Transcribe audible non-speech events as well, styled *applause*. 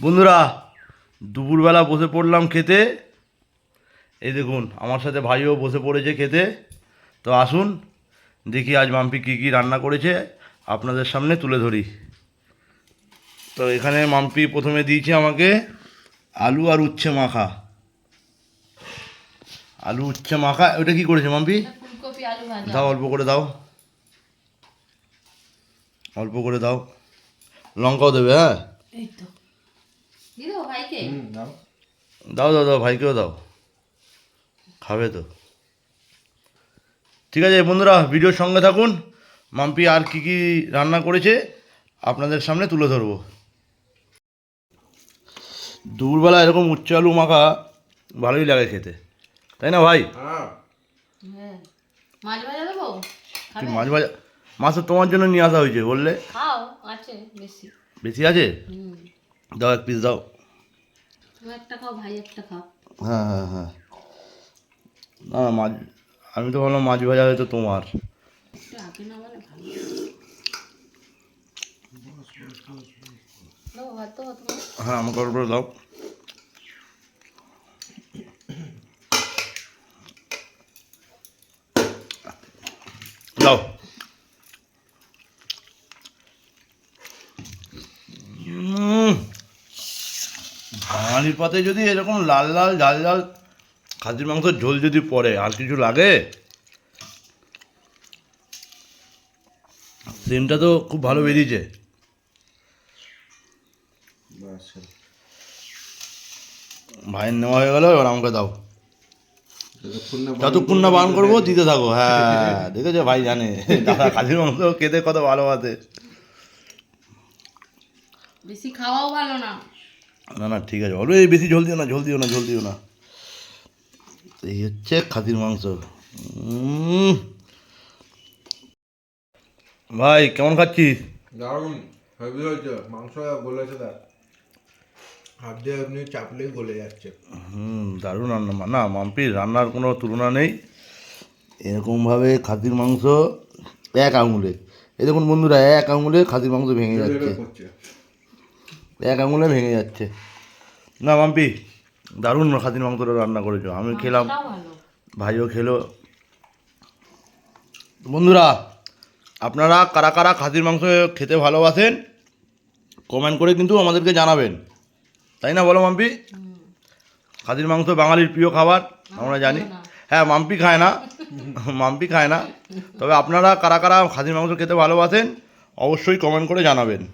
বন্ধুরা দুপুরবেলা বসে পড়লাম খেতে। এই দেখুন আমার সাথে ভাইও বসে পড়েছে খেতে। তো আসুন দেখি আজ মাম্পি কী কী রান্না করেছে আপনাদের সামনে তুলে ধরি। তো এখানে মাম্পি প্রথমে দিয়েছে আমাকে আলু আর উচ্ছে মাখা। আলু উচ্ছে মাখা ওটা কি করেছে মাম্পি? দাও অল্প করে দাও। অল্প করে দাও। লঙ্কাও দেবে হ্যাঁ এই তো দিয়ে দেবো ভাইকে দাও। দাও দাও ভাইকেও দাও। খাবে তো। ঠিক আছে বন্ধুরা ভিডিওর সঙ্গে থাকুন। মাম্পি আর কি কি রান্না করেছে আপনাদের সামনে তুলে ধরবো। দুপুরবেলা এরকম উচ্চ আলু মাখা ভালোই লাগে খেতে। তাই না ভাই? হ্যাঁ। মাছ ভাজা দেবো? মাছ ভাজা? মাছ তো তোমার জন্য নিয়ে আসা হয়েছে বললে? খাও বেশি। বেশি আছে? হুম। দাও এক পিস দাও। একটা খাও ভাই একটা খাও। হ্যাঁ হ্যাঁ হ্যাঁ। না মাছ আমি তো ভাবলাম মাছ ভাজা হয়তো তোমার। একটু আগে না বলে ভালো দেবো ভাত দেবো তোমার হ্যাঁ আমাকে করে দাও। দাও। বাঙালির পাতে যদি এরকম লাল লাল ঝাল ঝাল খাসির মাংসের ঝোল যদি পড়ে, আর কিছু লাগে? সিমটা তো খুব ভালো বেরিয়েছে। ভাইয়ের নেওয়া হয়ে গেল, এবার আমাকে দাও। যতক্ষণ না বান করব, দিতে থাকো। হ্যাঁ দেখেছ? ভাই জানে। দাদা খাসির মাংস খেতে কত ভালোবাসে। বেশি খাওয়াও ভালো না। না না ঠিক আছে। এই বেশি ঝোল দিও না ঝোল দিও না ঝোল দিও না। এই হচ্ছে খাসির মাংস। ভাই কেমন খাচ্ছিস? দারুণ। হেভি হয়েছে। মাংস গলেছে দেখ। হাত দিয়ে এমনি চাপলেই গলে যাচ্ছে। হুম দারুণ রান্না। না মাম্পির রান্নার কোনো তুলনা নেই। এরকমভাবে খাসির মাংস এক আঙুলে। এই দেখুন বন্ধুরা এক আঙুলে খাসির মাংস ভেঙে যাচ্ছে। এক আঙুলে ভেঙে যাচ্ছে। না মাম্পি দারুণ খাসির মাংসটা রান্না করেছ। আমি খেলাম। ভাইও খেলো। বন্ধুরা আপনারা কারা কারা খাসির মাংস খেতে ভালোবাসেন কমেন্ট করে কিন্তু আমাদেরকে জানাবেন। তাই না বলো মাম্পি? খাসির মাংস বাঙালির প্রিয় খাবার আমরা জানি। হ্যাঁ মাম্পি খায় না। *laughs* মাম্পি খায় না। তবে আপনারা কারা কারা খাসির মাংস খেতে ভালোবাসেন অবশ্যই কমেন্ট করে জানাবেন।